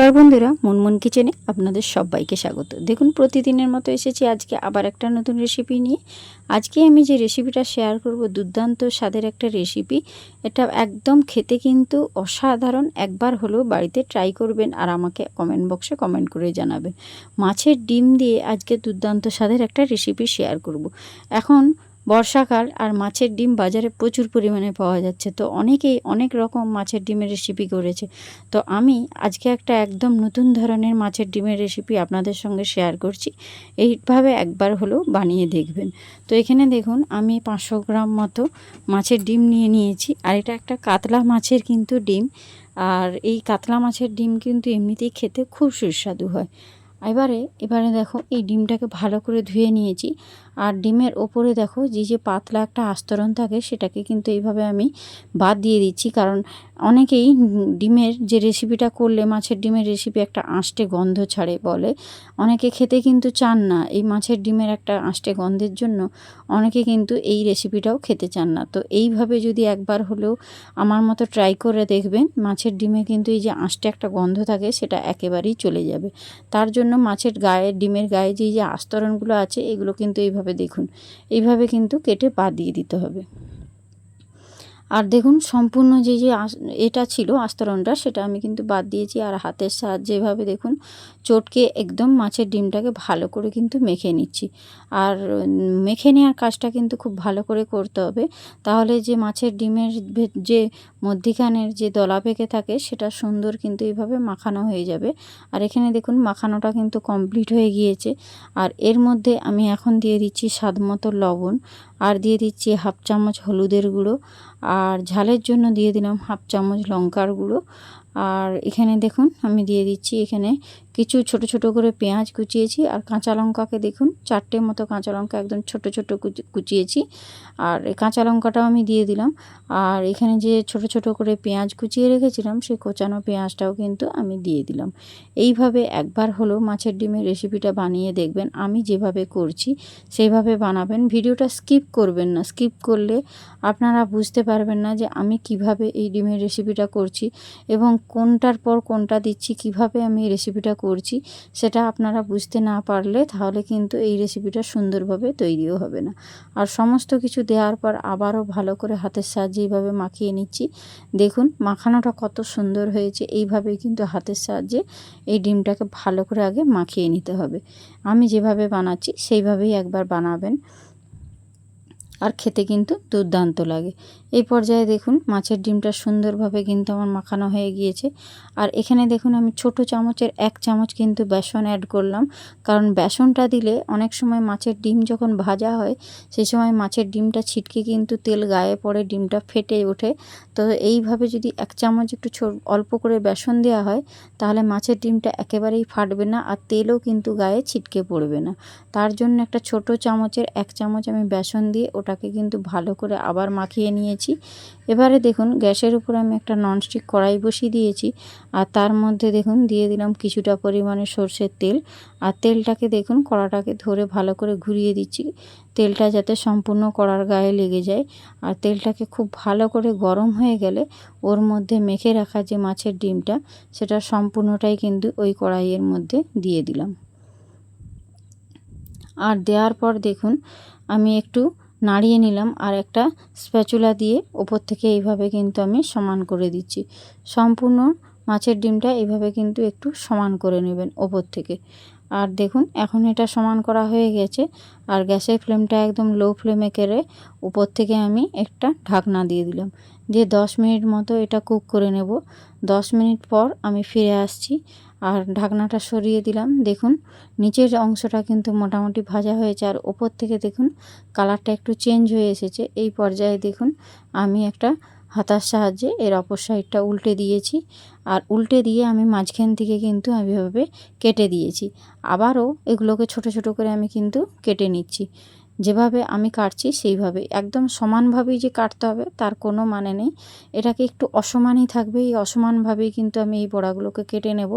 নমস্কার বন্ধুরা, মুনমুন কিচেনে আপনাদের সবাইকে স্বাগত। দেখুন, প্রতিদিনের মতো এসেছি আজকে আবার একটা নতুন রেসিপি নিয়ে। আজকে আমি যে রেসিপিটা শেয়ার করব, দুর্দান্ত স্বাদের একটা রেসিপি এটা একদম খেতে কিন্তু অসাধারণ। একবার হলেও বাড়িতে ট্রাই করবেন আর আমাকে কমেন্ট বক্সে কমেন্ট করে জানাবেন। মাছের ডিম দিয়ে আজকে দুর্দান্ত স্বাদের একটা রেসিপি শেয়ার করব। এখন বর্ষাকাল আর মাছের ডিম বাজারে প্রচুর পরিমাণে পাওয়া যাচ্ছে। তো অনেকেই অনেক রকম মাছের ডিমের রেসিপি করেছে। তো আমি আজকে একটা একদম নতুন ধরনের মাছের ডিমের রেসিপি আপনাদের সঙ্গে শেয়ার করছি। এইভাবে একবার হলেও বানিয়ে দেখবেন। তো এখানে দেখুন, আমি পাঁচশো গ্রাম মতো মাছের ডিম নিয়ে নিয়েছি। আর এটা একটা কাতলা মাছের কিন্তু ডিম। আর এই কাতলা মাছের ডিম কিন্তু এমনিতেই খেতে খুব সুস্বাদু হয়। এবারে এবারে দেখো এই ডিমটাকে ভালো করে ধুয়ে নিয়েছি। আর ডিমের ওপরে দেখো যে যে পাতলা একটা আস্তরণ থাকে, সেটাকে কিন্তু এইভাবে আমি বাদ দিয়ে দিচ্ছি। কারণ অনেকেই ডিমের যে রেসিপিটা করলে মাছের ডিমের রেসিপি একটা আঁশটে গন্ধ ছাড়ে বলে। অনেকে খেতে কিন্তু চান না এই মাছের ডিমের একটা আঁশটে গন্ধের জন্য। অনেকে কিন্তু এই রেসিপিটাও খেতে চান না। তো এইভাবে যদি একবার হলেও আমার মতো ট্রাই করে দেখবেন, মাছের ডিমে কিন্তু এই যে আঁশটে একটা গন্ধ থাকে সেটা একেবারেই চলে যাবে। তার জন্য মাছের গায়ে, ডিমের গায়ে যে যে আস্তরণগুলো আছে, এগুলো কিন্তু এইভাবে দেখুন। এইভাবে কিন্তু কেটে পা দিয়ে দিতে হবে। আর দেখুন, সম্পূর্ণ যে যে এটা ছিল আস্তরণটা, সেটা আমি কিন্তু বাদ দিয়েছি। আর হাতের সাহায্যে এভাবে দেখুন, চটকে একদম মাছের ডিমটাকে ভালো করে কিন্তু মেখে নিচ্ছি। আর মেখে নেওয়ার কাজটা কিন্তু খুব ভালো করে করতে হবে। তাহলে যে মাছের ডিমের যে মধ্যিখানের যে দলা পেকে থাকে, সেটা সুন্দর কিন্তু এইভাবে মাখানো হয়ে যাবে। আর এখানে দেখুন, মাখানোটা কিন্তু কমপ্লিট হয়ে গিয়েছে। আর এর মধ্যে আমি এখন দিয়ে দিচ্ছি স্বাদ মতো লবণ। আর দিয়ে দিচ্ছি হাফ চামচ হলুদের গুঁড়ো, আর ঝালের জন্য দিয়ে দিলাম হাফ চামচ লঙ্কার গুঁড়ো আর এখানে দেখুন, আমি দিয়ে দিচ্ছি এখানে কিছু ছোট ছোট করে পেঁয়াজ কুচিয়েছি আর কাঁচা লঙ্কাকে দেখুন, চারটে মতো কাঁচা লঙ্কা একদম ছোট ছোট কুচিয়েছি। আর কাঁচা লঙ্কাটাও আমি দিয়ে দিলাম। আর এখানে যে ছোট ছোট করে পেঁয়াজ কুচিয়ে রেখেছিলাম, সেই কোচানো পেঁয়াজটাও কিন্তু আমি দিয়ে দিলাম। এইভাবে একবার হলো মাছের ডিমের রেসিপিটা বানিয়ে দেখবেন। আমি যেভাবে করছি, সেইভাবে বানাবেন। ভিডিওটা স্কিপ করবেন না। স্কিপ করলে আপনারা বুঝতে পারবেন না যে আমি কীভাবে এই ডিমের রেসিপিটা করছি এবং কোনটার পর কোনটা দিচ্ছি, কীভাবে আমি রেসিপিটা করছি, সেটা আপনারা বুঝতে না পারলে তাহলে কিন্তু এই রেসিপিটা সুন্দরভাবে তৈরিও হবে না। আর সমস্ত কিছু দেওয়ার পর আবারও ভালো করে হাতের সাহায্যে এইভাবে মাখিয়ে নিচ্ছি। দেখুন, মাখানোটা কত সুন্দর হয়েছে, এইভাবেই কিন্তু হাতের সাহায্যে এই ডিমটাকে ভালো করে আগে মাখিয়ে নিতে হবে। আমি যেভাবে বানাচ্ছি, সেইভাবেই একবার বানাবেন। আর খেতে কিন্তু দুর্দান্ত লাগে। এই পর্যায়ে দেখুন, মাছের ডিমটা সুন্দরভাবে কিন্তু আমার মাখানো হয়ে গিয়েছে। আর এখানে দেখুন, আমি ছোট চামচের এক চামচ কিন্তু বেসন অ্যাড করলাম। কারণ বেসনটা দিলে অনেক সময় মাছের ডিম যখন ভাজা হয়, সেই সময় মাছের ডিমটা ছিটকে কিন্তু তেল গায়ে পড়ে, ডিমটা ফেটে ওঠে। তো এইভাবে যদি এক চামচ একটু অল্প করে বেসন দেওয়া হয়, তাহলে মাছের ডিমটা একেবারেই ফাটবে না আর তেলও কিন্তু গায়ে ছিটকে পড়বে না। তার জন্য একটা ছোট চামচের এক চামচ আমি বেসন দিয়ে ওটাকে কিন্তু ভালো করে আবার মাখিয়ে নিয়েছি। এবারে দেখুন, গ্যাসের উপর আমি একটা ননস্টিক কড়াই বসিয়ে দিয়েছি আর তার মধ্যে দেখুন, দিয়ে দিলাম কিছুটা পরিমাণে সর্ষের তেল। আর তেলটাকে দেখুন, কড়াটাকে ধরে ভালো করে ঘুরিয়ে দিচ্ছি। তেলটা যাতে সম্পূর্ণ কড়ার গায়ে লেগে যায়। আর তেলটাকে খুব ভালো করে গরম হয়ে গেলে ওর মধ্যে মেখে রাখা যে মাছের ডিমটা, সেটা সম্পূর্ণটাই কিন্তু ওই কড়াইয়ের মধ্যে দিয়ে দিলাম। আর দেওয়ার পর দেখুন, আমি একটু নাড়িয়ে নিলাম আর একটা স্প্যাচুলা দিয়ে ওপর থেকে এইভাবে কিন্তু আমি সমান করে দিচ্ছি। সম্পূর্ণ মাছের ডিমটা এইভাবে কিন্তু একটু সমান করে নেবেন ওপর থেকে। আর দেখুন, এখন এটা সমান করা হয়ে গেছে। আর গ্যাসের ফ্লেমটা একদম লো ফ্লেমে কেড়ে উপর থেকে আমি একটা ঢাকনা দিয়ে দিলাম। দিয়ে দশ মিনিট মতো এটা কুক করে নেব। দশ মিনিট পর আমি ফিরে আসছি। আর ঢাকনাটা সরিয়ে দিলাম। দেখুন, নিচের অংশটা কিন্তু মোটামুটি ভাজা হয়েছে আর ওপর থেকে দেখুন কালারটা একটু চেঞ্জ হয়ে এসেছে। এই পর্যায়ে দেখুন, আমি একটা হাতার সাহায্যে এর অপর সাইডটা উল্টে দিয়েছি আর উল্টে দিয়ে আমি মাঝখান থেকে কিন্তু আমি এভাবে কেটে দিয়েছি। আবারও এগুলোকে ছোট ছোট করে আমি কিন্তু কেটে নিচ্ছি। যেভাবে আমি কাটছি সেইভাবে একদম সমানভাবেই যে কাটতে হবে, তার কোনো মানে নেই। এটাকে একটু অসমানই থাকবে, এই অসমানভাবেই কিন্তু আমি এই বড়াগুলোকে কেটে নেব।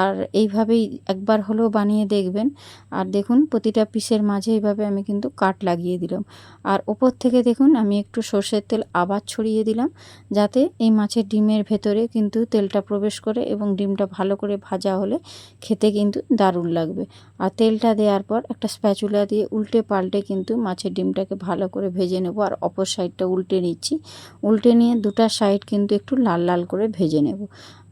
আর এইভাবেই একবার হলেও বানিয়ে দেখবেন। আর দেখুন, প্রতিটা পিসের মাঝে এইভাবে আমি কিন্তু কাট লাগিয়ে দিলাম। আর ওপর থেকে দেখুন, আমি একটু সর্ষের তেল আবার ছড়িয়ে দিলাম, যাতে এই মাছের ডিমের ভেতরে কিন্তু তেলটা প্রবেশ করে এবং ডিমটা ভালো করে ভাজা হলে খেতে কিন্তু দারুণ লাগবে। আর তেলটা দেওয়ার পর একটা স্প্যাচুলা দিয়ে উল্টে পাল্টে কিন্তু মাছের ডিমটাকে ভালো করে ভেজে নেব আর অপর সাইডটা উল্টে নিচ্ছি। উল্টে নিয়ে দুটা সাইড কিন্তু একটু লাল লাল করে ভেজে নেব।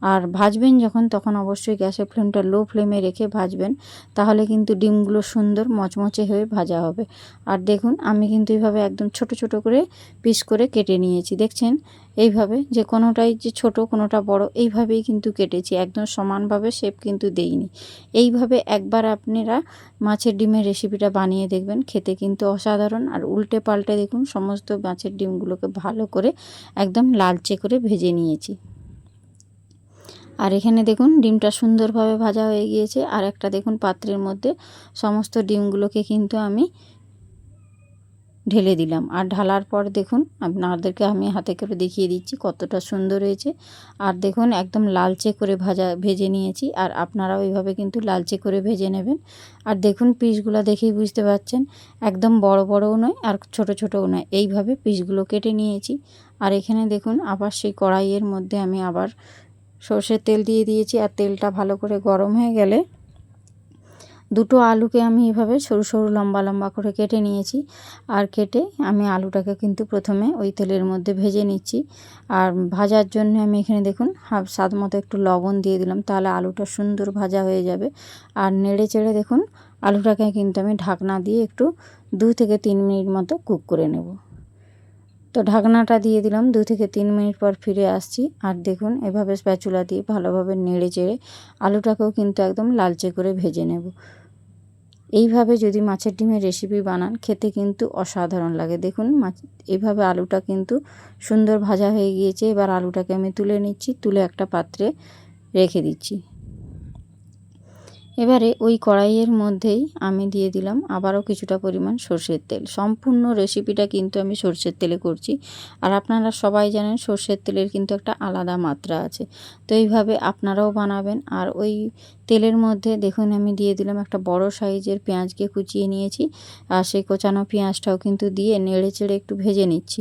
আর ভাজবেন যখন, তখন অবশ্যই গ্যাসের ফ্লেমটা লো ফ্লেমে রেখে ভাজবেন, তাহলে কিন্তু ডিমগুলো সুন্দর মচমচে হয়ে ভাজা হবে। আর দেখুন, আমি কিন্তু এইভাবে একদম ছোট ছোট করে পিস করে কেটে নিয়েছি। দেখছেন? এইভাবে যে কোনোটাই যে ছোট, কোনোটা বড়, এইভাবেই কিন্তু কেটেছি। একদম সমানভাবে শেপ কিন্তু দেইনি। এইভাবে একবার আপনারা মাছের ডিমের রেসিপিটা বানিয়ে দেখবেন, খেতে কিন্তু অসাধারণ। আর উল্টে পাল্টে দেখুন, সমস্ত মাছের ডিমগুলোকে ভালো করে একদম লালচে করে ভেজে নিয়েছি। আর এখানে দেখুন ডিমটা সুন্দরভাবে ভাজা হয়ে গিয়েছে। আর একটা দেখুন পাত্রের মধ্যে সমস্ত ডিমগুলোকে কিন্তু আমি ঢেলে দিলাম। আর ঢালার পর দেখুন আপনাদেরকে আমি হাতে করে দেখিয়ে দিচ্ছি কতটা সুন্দর হয়েছে। আর দেখুন একদম লালচে করে ভাজা, ভেজে নিয়েছি। আর আপনারাও এইভাবে কিন্তু লালচে করে ভেজে নেবেন। আর দেখুন পিসগুলো দেখেই বুঝতে পারছেন, একদম বড় বড়ও নয় আর ছোট ছোটও নয়। এইভাবে পিসগুলো কেটে নিয়েছি। আর এখানে দেখুন আবার সেই কড়াইয়ের মধ্যে আমি আবার সর্ষের তেল দিয়ে দিয়েছি আর তেলটা ভালো করে গরম হয়ে গেলে দুটো আলুকে আমি এভাবে সরু সরু লম্বা লম্বা করে কেটে নিয়েছি আর কেটে আমি আলুটাকে কিন্তু প্রথমে ওই তেলের মধ্যে ভেজে নিচ্ছি আর ভাজার জন্য আমি এখানে দেখুন হাফ স্বাদ মতো একটু লবণ দিয়ে দিলাম তাহলে আলুটা সুন্দর ভাজা হয়ে যাবে আর নেড়ে চেড়ে দেখুন আলুটাকে কিন্তু আমি ঢাকনা দিয়ে একটু দু থেকে তিন মিনিট মতো কুক করে নেব। তো ঢাকনাটা দিয়ে দিলাম, দু থেকে তিন মিনিট পর ফিরে আসছি। আর দেখুন, এভাবে স্প্যাচুলা দিয়ে ভালোভাবে নেড়ে চেড়ে আলুটাকেও কিন্তু একদম লালচে করে ভেজে নেব। এইভাবে যদি মাছের ডিমের রেসিপি বানান, খেতে কিন্তু অসাধারণ লাগে। দেখুন, মাছ এইভাবে আলুটা কিন্তু সুন্দর ভাজা হয়ে গিয়েছে। এবার আলুটাকে আমি তুলে নিচ্ছি, তুলে একটা পাত্রে রেখে দিচ্ছি। এবারে ওই কড়াইয়ের মধ্যেই আমি দিয়ে দিলাম আবারও কিছুটা পরিমাণ সর্ষের তেল। সম্পূর্ণ রেসিপিটা কিন্তু আমি সর্ষের তেলে করছি। আর আপনারা সবাই জানেন সর্ষের তেলের কিন্তু একটা আলাদা মাত্রা আছে। তো এইভাবে আপনারাও বানাবেন। আর ওই তেলের মধ্যে দেখুন আমি দিয়ে দিলাম একটা বড় সাইজের পেঁয়াজকে কুচিয়ে নিয়েছি। আর সেই কোচানো পেঁয়াজটাও কিন্তু দিয়ে নেড়ে চেড়ে একটু ভেজে নিচ্ছি।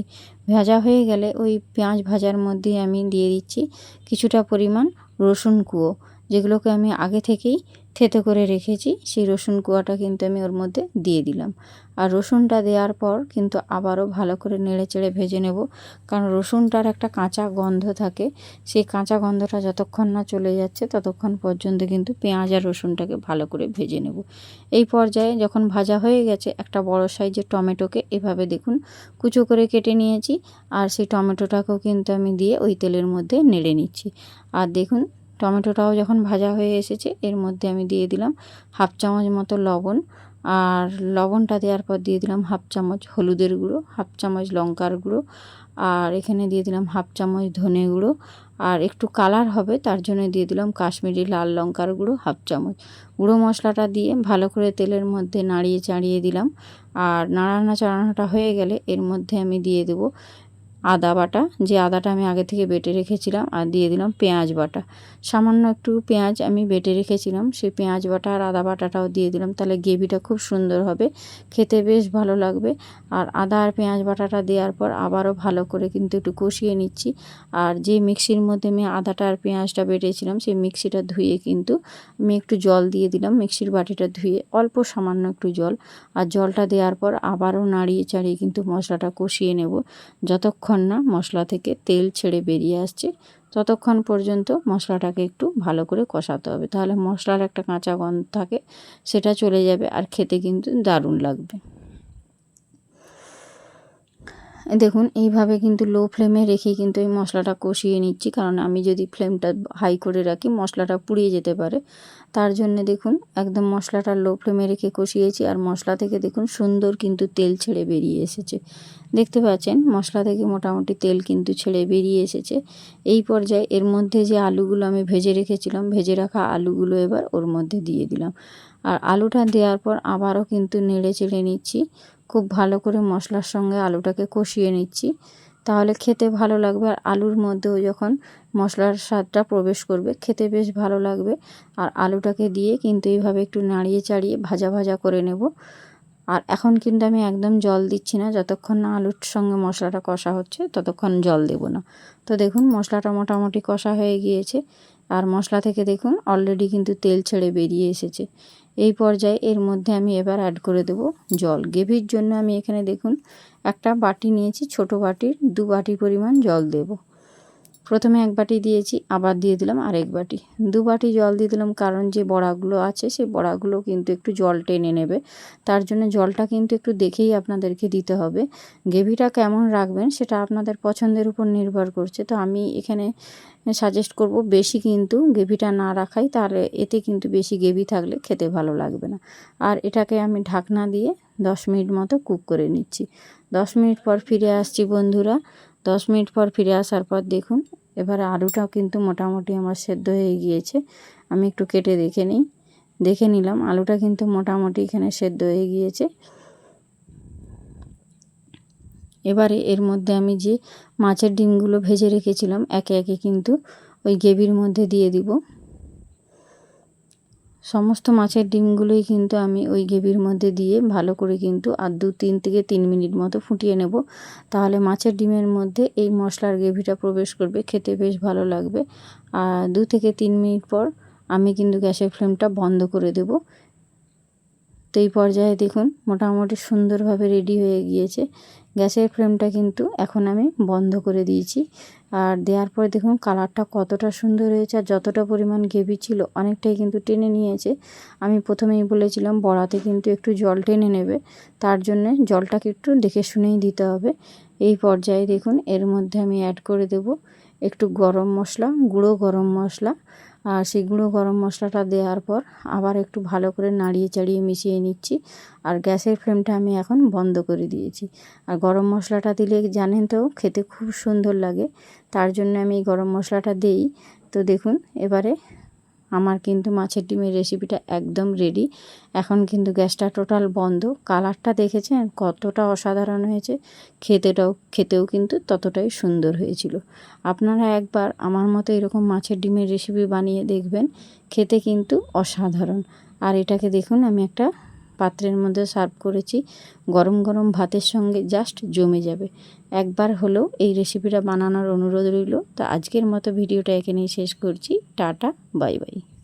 ভাজা হয়ে গেলে ওই পেঁয়াজ ভাজার মধ্যে আমি দিয়ে দিচ্ছি কিছুটা পরিমাণ রসুন কুয়ো। যেগুলোকে আমি আগে থেকেই থেতে করে রেখেছি, সেই রসুন কুয়াটা কিন্তু আমি ওর মধ্যে দিয়ে দিলাম। আর রসুনটা দেওয়ার পর কিন্তু আবারও ভালো করে নেড়ে চেড়ে ভেজে নেব, কারণ রসুনটার একটা কাঁচা গন্ধ থাকে। সেই কাঁচা গন্ধটা যতক্ষণ না চলে যাচ্ছে, ততক্ষণ পর্যন্ত কিন্তু পেঁয়াজ আর রসুনটাকে ভালো করে ভেজে নেব। এই পর্যায়ে যখন ভাজা হয়ে গেছে, একটা বড় সাইজের টমেটোকে এভাবে দেখুন, কুচো করে কেটে নিয়েছি। আর সেই টমেটোটাকেও কিন্তু আমি দিয়ে ওই তেলের মধ্যে নেড়ে নিচ্ছি। আর দেখুন টমেটোটাও যখন ভাজা হয়ে এসেছে, এর মধ্যে আমি দিয়ে দিলাম হাফ চামচ মতো লবণ। আর লবণটা দেওয়ার পর দিয়ে দিলাম হাফ চামচ হলুদের গুঁড়ো, হাফ চামচ লঙ্কার গুঁড়ো। আর এখানে দিয়ে দিলাম হাফ চামচ ধনে গুঁড়ো। আর একটু কালার হবে, তার জন্য দিয়ে দিলাম কাশ্মীরি লাল লঙ্কার গুঁড়ো হাফ চামচ। গুঁড়ো মশলাটা দিয়ে ভালো করে তেলের মধ্যে নাড়িয়ে চাড়িয়ে দিলাম। আর নাড়ানা চাড়ানোটা হয়ে গেলে এর মধ্যে আমি দিয়ে দেবো আদা বাটা, যে আদাটা আমি আগে থেকে বেটে রেখেছিলাম আর দিয়ে দিলাম পেঁয়াজ বাটা। সামান্য একটু পেঁয়াজ আমি বেটে রেখেছিলাম, সেই পেঁয়াজ বাটা আর আদা বাটাটাও দিয়ে দিলাম, তাহলে গ্রেভিটা খুব সুন্দর হবে, খেতে বেশ ভালো লাগবে। আর আদা আর পেঁয়াজ বাটাটা দেওয়ার পর আবারও ভালো করে কিন্তু একটু কষিয়ে নিচ্ছি। আর যে মিক্সির মধ্যে আমি আদাটা আর পেঁয়াজটা বেটেছিলাম, সেই মিক্সিটা ধুয়ে কিন্তু আমি একটু জল দিয়ে দিলাম, মিক্সির বাটিটা ধুয়ে অল্প সামান্য একটু জল। আর জলটা দেওয়ার পর আবারও নাড়িয়ে চাড়িয়ে কিন্তু মশলাটা কষিয়ে নেব। যতক্ষণ যতক্ষণ না মশলা থেকে তেল ছেড়ে বেরিয়ে আসছে, ততক্ষণ পর্যন্ত মশলাটাকে একটু ভালো করে কষাতে হবে। তাহলে মশলার একটা কাঁচা গন্ধ থাকে, সেটা চলে যাবে আর খেতে কিন্তু দারুণ লাগবে। দেখুন, এইভাবে কিন্তু লো ফ্লেমে রেখে কিন্তু এই মশলাটা কষিয়ে নিচ্ছি। কারণ আমি যদি ফ্লেমটা হাই করে রাখি, মশলাটা পুড়িয়ে যেতে পারে। তার জন্য দেখুন, একদম মশলাটা লো ফ্লেমে রেখে কষিয়েছি। আর মশলা থেকে দেখুন, সুন্দর কিন্তু তেল ছেড়ে বেরিয়ে এসেছে। দেখতে পাচ্ছেন, মশলা থেকে মোটামুটি তেল কিন্তু ছেড়ে বেরিয়ে এসেছে। এই পর্যায়ে এর মধ্যে যে আলুগুলো আমি ভেজে রেখেছিলাম, ভেজে রাখা আলুগুলো এবার ওর মধ্যে দিয়ে দিলাম। আর আলুটা দেওয়ার পর আবারও কিন্তু নেড়ে চেড়ে নিচ্ছি। খুব ভালো করে মশলার সঙ্গে আলুটাকে কষিয়ে নিচ্ছি। তাহলে খেতে ভালো লাগবে। আর আলুর মধ্যেও যখন মশলার স্বাদটা প্রবেশ করবে, খেতে বেশ ভালো লাগবে। আর আলুটাকে দিয়ে কিন্তু এইভাবে একটু নাড়িয়ে চাড়িয়ে ভাজা ভাজা করে নেব। আর এখন কিন্তু আমি একদম জল দিচ্ছি না। যতক্ষণ না আলুর সঙ্গে মশলাটা কষা হচ্ছে, ততক্ষণ জল দেব না। তো দেখুন, মশলাটা মোটামুটি কষা হয়ে গিয়েছে। আর মশলা থেকে দেখুন অলরেডি কিন্তু তেল ছেড়ে বেরিয়ে এসেছে। এই পর্যায়ে এর মধ্যে আমি এবার অ্যাড করে দেব জল। গ্রেভির জন্য আমি এখানে দেখুন, একটা বাটি নিয়েছি, ছোট বাটির, দু বাটি পরিমাণ জল দেব। প্রথমে এক বাটি দিয়েছি, আবার দিয়ে দিলাম আরেক বাটি। দু বাটি জল দিয়ে দিলাম কারণ যে বড়াগুলো আছে সেই বড়াগুলো কিন্তু একটু জল টেনে নেবে। তার জন্য জলটা কিন্তু একটু দেখেই আপনাদেরকে দিতে হবে। গ্রেভিটা কেমন রাখবেন সেটা আপনাদের পছন্দের উপর নির্ভর করছে। তো আমি এখানে সাজেস্ট করব বেশি কিন্তু গ্রেভিটা না রাখাই, তাহলে এতে কিন্তু বেশি গ্রেভি থাকলে খেতে ভালো লাগবে না। আর এটাকে আমি ঢাকনা দিয়ে দশ মিনিট মতো কুক করে নিচ্ছি। দশ মিনিট পর ফিরে আসছি বন্ধুরা। দশ মিনিট পর ফিরে আসার পর দেখুন, এবারে আলুটাও কিন্তু মোটামুটি আমার সেদ্ধ হয়ে গিয়েছে। আমি একটু কেটে দেখে নিই। দেখে নিলাম, আলুটা কিন্তু মোটামুটি এখানে সেদ্ধ হয়ে গিয়েছে। এবারে এর মধ্যে আমি যে মাছের ডিমগুলো ভেজে রেখেছিলাম, একে একে কিন্তু ওই গ্রেভির মধ্যে দিয়ে দিব। সমস্ত মাছের ডিমগুলোই কিন্তু আমি ওই গ্রেভির মধ্যে দিয়ে ভালো করে কিন্তু আর দু তিন থেকে তিন মিনিট মতো ফুটিয়ে নেব। তাহলে মাছের ডিমের মধ্যে এই মশলার গ্রেভিটা প্রবেশ করবে, খেতে বেশ ভালো লাগবে। আর দু থেকে তিন মিনিট পর আমি কিন্তু গ্যাসের ফ্লেমটা বন্ধ করে দেব। এই পর্যায়ে দেখুন, মোটামুটি সুন্দরভাবে রেডি হয়ে গিয়েছে। গ্যাসের ফ্লেমটা কিন্তু এখন আমি বন্ধ করে দিয়েছি। আর দেওয়ার পরে দেখুন, কালারটা কতটা সুন্দর হয়েছে আর যতটা পরিমাণ গ্রেভি ছিল অনেকটাই কিন্তু টেনে নিয়েছে। আমি প্রথমেই বলেছিলাম, বড়াতে কিন্তু একটু জল টেনে নেবে, তার জন্যে জলটাকে একটু দেখে শুনেই দিতে হবে। এই পর্যায়ে দেখুন, এর মধ্যে আমি অ্যাড করে দেব একটু গরম মশলা, গুঁড়ো গরম মশলা আর সেই গুঁড়ো গরম মশলাটা দেওয়ার পর আবার একটু ভালো করে নাড়িয়ে চাড়িয়ে মিশিয়ে নিচ্ছি। আর গ্যাসের ফ্লেমটা আমি এখন বন্ধ করে দিয়েছি। আর গরম মশলাটা দিলে জানেন তো খেতে খুব সুন্দর লাগে। তার জন্য আমি গরম মশলাটা দিই। তো দেখুন, এবারে আমার কিন্তু মাছের ডিমের রেসিপিটা একদম রেডি এখন কিন্তু গ্যাসটা টোটাল বন্ধ। কালারটা দেখেছেন? কতটা অসাধারণ হয়েছে। খেতেটাও, খেতেও কিন্তু ততটাই সুন্দর হয়েছিল। আপনারা একবার আমার মতো এরকম মাছের ডিমের রেসিপি বানিয়ে দেখবেন। খেতে কিন্তু অসাধারণ। আর এটাকে দেখুন, আমি একটা পাত্রের মধ্যে সার্ভ করেছি। গরম গরম ভাতের সঙ্গে জাস্ট জমে যাবে। একবার হলেও এই রেসিপিটা বানানোর অনুরোধ রইল। তো আজকের মতো ভিডিওটা এখানেই শেষ করছি। Tata, bye bye.